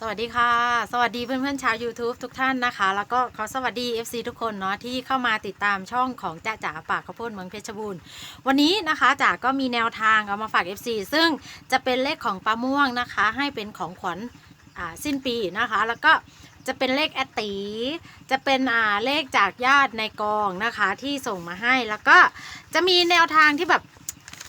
สวัสดีค่ะ สวัสดีเพื่อนๆชาว YouTube ทุกท่านนะคะ แล้วก็ขอสวัสดี FC ทุกคนเนาะที่เข้ามาติดตามช่องของจ่าจ๋าปากข้าวโพดเมืองเพชรบูรณ์ วันนี้นะคะจ๋าก็มีแนวทางเอามาฝาก FC ซึ่งจะเป็นเลขของปลาม่วงนะคะ ให้เป็นของขวัญอ่าสิ้นปีนะคะ แล้วก็จะเป็นเลขแอตตีจะเป็นอ่าเลขจากญาติในกองนะคะที่ส่งมาให้ แล้วก็จะมีแนวทางที่แบบ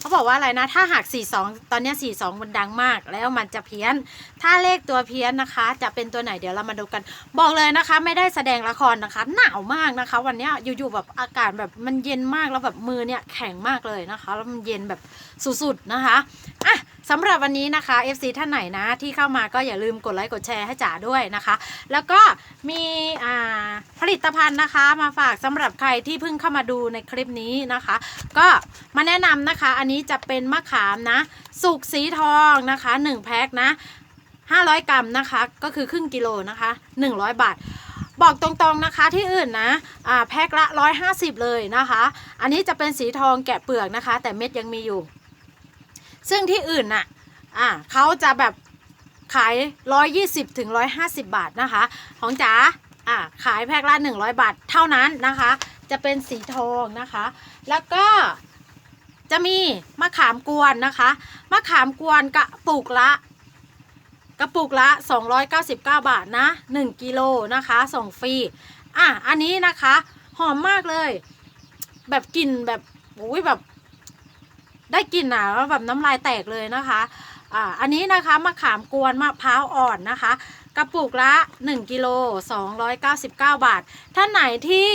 เขาบอกว่าอะไรนะ ถ้าหาก 42 ตอนนี้ 42 มันดังมาก แล้วมันจะเพี้ยน ถ้าเลขตัวเพี้ยนนะคะ จะเป็นตัวไหนเดี๋ยวเรามาดูกัน บอกเลยนะคะ ไม่ได้แสดงละครนะคะ หนาวมากนะคะ วันนี้อยู่ๆแบบอากาศแบบมันเย็นมากแล้วแบบมือเนี่ยแข็งมากเลยนะคะ แล้วมันเย็นแบบสุดๆนะคะ สำหรับวันนี้นะคะ FC ท่านไหนนะที่เข้ามาก็อย่าลืมกดไลค์กดแชร์ให้จ๋าด้วยนะคะ แล้วก็มีผลิตภัณฑ์นะคะมาฝากสำหรับใครที่เพิ่งเข้ามาดูในคลิปนี้นะคะ ก็มาแนะนำนะคะ อันนี้จะเป็นมะขามนะ สุกสีทองนะคะ1แพ็คนะ500 กรัมนะคะ ก็คือครึ่งกิโลนะคะ 100 บาทบอกตรงๆนะคะที่อื่นนะแพ็คละ 150 เลยนะคะ อันนี้จะเป็นสีทองแกะเปลือกนะคะ แต่เม็ดยังมีอยู่ ซึ่งที่อื่นน่ะอ่าเขาจะแบบขาย 120ถึง150 บาทนะคะ ของจ๋าอ่าขายแพ็คละ 100 บาทเท่านั้นนะคะ จะเป็นสีทองนะคะ แล้วก็จะมีมะขามกวนนะคะ มะขามกวนกระปุกละกระปุกละ 299 บาทนะ 1 กิโลนะคะ ส่งฟรี อะ อันนี้นะคะ หอมมากเลย แบบกลิ่นแบบโอ้ยแบบ ได้กลิ่นอะแล้วแบบน้ำลายแตกเลยนะคะอ่าอันนี้นะคะมะขามกวนมะพร้าวอ่อนนะคะ กระปุกละ 1กิโล299 บาท ท่านไหนที่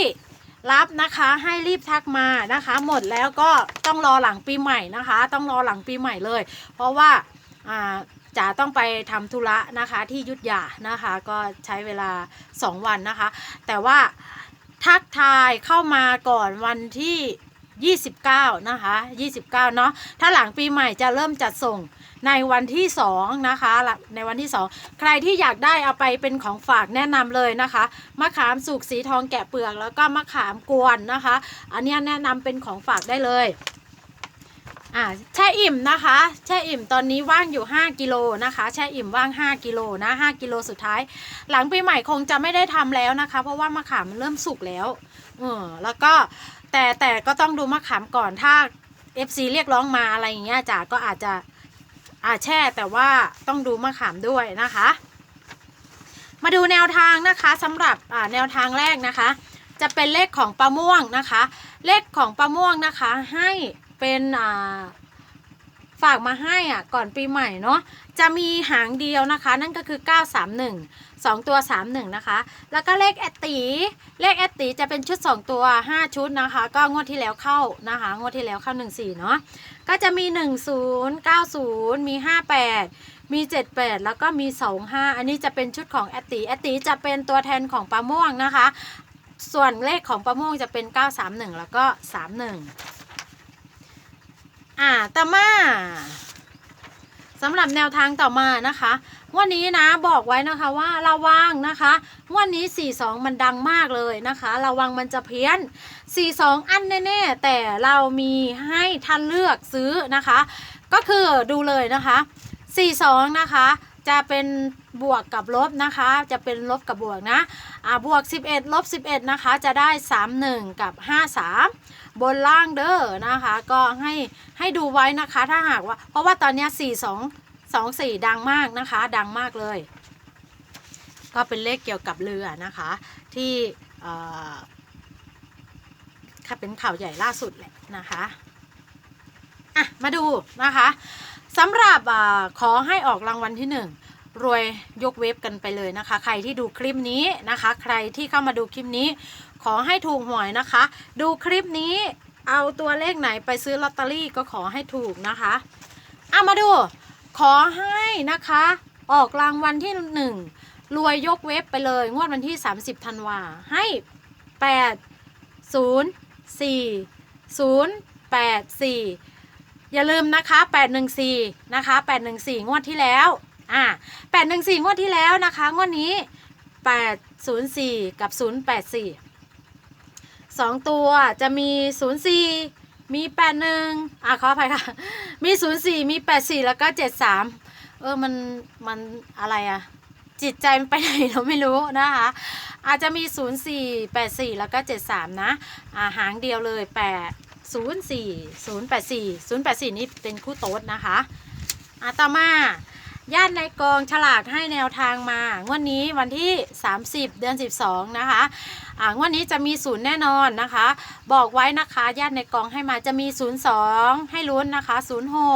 รับนะคะให้รีบทักมานะคะ หมดแล้วก็ต้องรอหลังปีใหม่นะคะ ต้องรอหลังปีใหม่เลย เพราะว่าอ่าจ๋าต้องไปทำธุระนะคะที่ยุทธยานะคะ ก็ใช้เวลา 2 วันนะคะ แต่ว่าทักทายเข้ามาก่อนวันที่ 29 นะคะ 29 เนาะถ้าหลังปีใหม่จะเริ่มจัดส่งในวันที่ 2 นะคะ ในวันที่ 2 ใครที่อยากได้เอาไปเป็นของฝากแนะนำเลยนะคะ มะขามสุกสีทองแกะเปลือกแล้วก็มะขามกวนนะคะ อันนี้แนะนำเป็นของฝากได้เลยอ่าแช่อิ่มนะคะแช่อิ่มตอนนี้ว่างอยู่ 5กิโลนะคะแช่อิ่มว่าง 5กิโลนะ5กิโลสุดท้าย หลังปีใหม่คงจะไม่ได้ทำแล้วนะคะ เพราะว่ามะขามมันเริ่มสุกแล้วเออแล้วก็ แต่แต่ก็ต้องดูมะขามก่อนถ้า FC เรียกร้องมาอะไรอย่างเงี้ยจ๋าก็อาจจะอาแช่แต่ว่าต้องดูมะขามด้วยนะคะ มาดูแนวทางนะคะสำหรับอ่าแนวทางแรกนะคะ จะเป็นเลขของปลาม่วงนะคะ เลขของปลาม่วงนะคะให้เป็นอ่า ฝากมาให้อะก่อนปีใหม่เนาะจะมีหางเดียวนะคะ นั่นก็คือ 931 2 ตัว 31 นะคะ แล้วก็เลขแอตตีเลขแอตตีจะเป็นชุด 2 ตัว 5 ชุดนะคะ ก็งวดที่แล้วเข้านะคะ งวดที่แล้วเข้า 14 เนาะก็จะมี 10 90 มี 58 มี 78 แล้วก็มี 25 อันนี้จะเป็นชุดของแอตตีแอตตีจะเป็นตัวแทนของปลาม่วงนะคะ ส่วนเลขของปลาม่วงจะเป็น 931 แล้วก็ 31 อ่าต่อมาสำหรับแนวทางต่อมานะคะ วันนี้นะบอกไว้นะคะว่าระวังนะคะวันนี้ 42 มันดังมากเลยนะคะ ระวังมันจะเพี้ยน 42 อันแน่ๆ แต่เรามีให้ท่านเลือกซื้อนะคะ ก็คือดูเลยนะคะ 42 นะคะ จะเป็น บวกกับลบนะคะ จะเป็นลบกับบวกนะอ่าบวก 11ลบ11 นะคะ จะได้ 31 กับ 53 บนล่างเด้อนะคะ ก็ให้ให้ดูไว้นะคะถ้าหากว่า เพราะว่าตอนนี้ 42 24 ดังมากนะคะ ดังมากเลย ก็เป็นเลขเกี่ยวกับเรือนะคะ ที่เออค่ะเป็นข่าวใหญ่ล่าสุดแหละนะคะอะมาดูนะคะสำหรับอขอให้ออกรางวัลที่หนึ่ง รวยยกเว็บกันไปเลยนะคะ ใครที่ดูคลิปนี้นะคะ ใครที่เข้ามาดูคลิปนี้ ขอให้ถูกหวยนะคะ ดูคลิปนี้เอาตัวเลขไหนไปซื้อลอตเตอรี่ก็ขอให้ถูกนะคะเอามาดู ขอให้นะคะ ออกรางวัลที่หนึ่งรวยยกเว็บไปเลย งวดวันที่ 30ธันวาให้ 8 0 4 0 8 4 อย่าลืมนะคะ 814 นะคะ 814 งวดที่แล้ว อ่า814งวดที่แล้วนะคะงวดนี้804กับ084สองตัวจะมี04มี81อะขออภัยค่ะ มี04มี84แล้วก็73เออมันมันอะไรอะจิตใจมันไปไหนเราไม่รู้นะคะ อาจจะมี 04 84 แล้วก็ 73 นะอ่าหางเดียวเลย 8 04 084 084 นี่เป็นคู่โต๊ดนะคะอ่าต่อมา ญาติในกองฉลากให้แนวทางมางวดนนี้วันที่ 30 เดือน 12 นะคะอ่างวดนี้จะมีศูนย์แน่นอนนะคะ บอกไว้นะคะญาติในกองให้มาจะมี 02 ให้ลุ้นนะคะ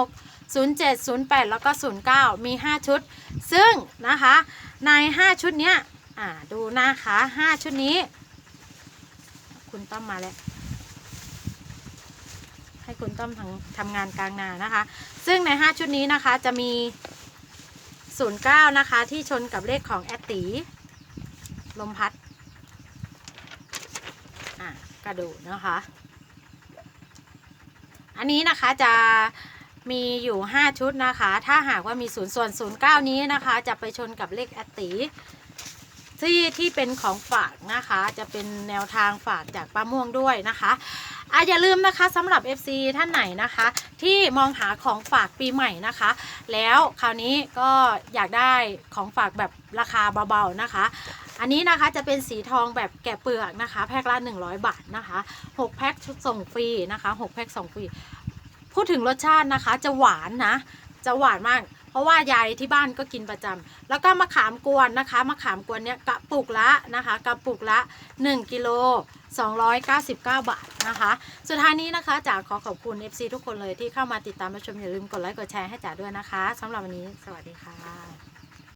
06 07 08 แล้วก็ 09 มี 5 ชุด ซึ่งนะคะใน 5 ชุดเนี้ยอ่าดูนะคะ 5 ชุดนี้ คุณต้อมมาแล้วให้คุณต้อมทำทำงานกลางนานะคะ ซึ่งใน 5 ชุดนี้นะคะจะมี 09 นะคะ ที่ชนกับเลขของแอตตีลมพัด อะกระดูนะคะ อันนี้นะคะจะมีอยู่ 5 ชุดนะคะ ถ้าหากว่ามีศูนย์ส่วน 09 นี้นะคะ จะไปชนกับเลขแอตตีที่ที่เป็นของฝากนะคะ จะเป็นแนวทางฝากจากป้าม่วงด้วยนะคะ อะอย่าลืมนะคะสำหรับ FC ท่านไหนนะคะ ที่มองหาของฝากปีใหม่นะคะ แล้วคราวนี้ก็อยากได้ของฝากแบบราคาเบาๆนะคะ อันนี้นะคะจะเป็นสีทองแบบแกะเปลือกนะคะ แพ็คละ 100 บาทนะคะ6แพ็คส่งฟรีนะคะ6แพ็คส่งฟรีพูดถึงรสชาตินะคะจะหวานนะ จะหวานมาก ราะว่ายายที่บ้านก็กินประจำแล้วก็มะขามกวนนะคะมะขามกวนเนี้ยกระปุกละนะคะกระปุกละ 1กิโล299 บาทนะคะ สุดท้ายนี้นะคะจ๋าขอขอบคุณ FC ทุกคนเลยที่เข้ามาติดตามรับชมอย่าลืมกดไลค์กดแชร์ให้จ๋าด้วยนะคะสำหรับวันนี้ สวัสดีค่ะ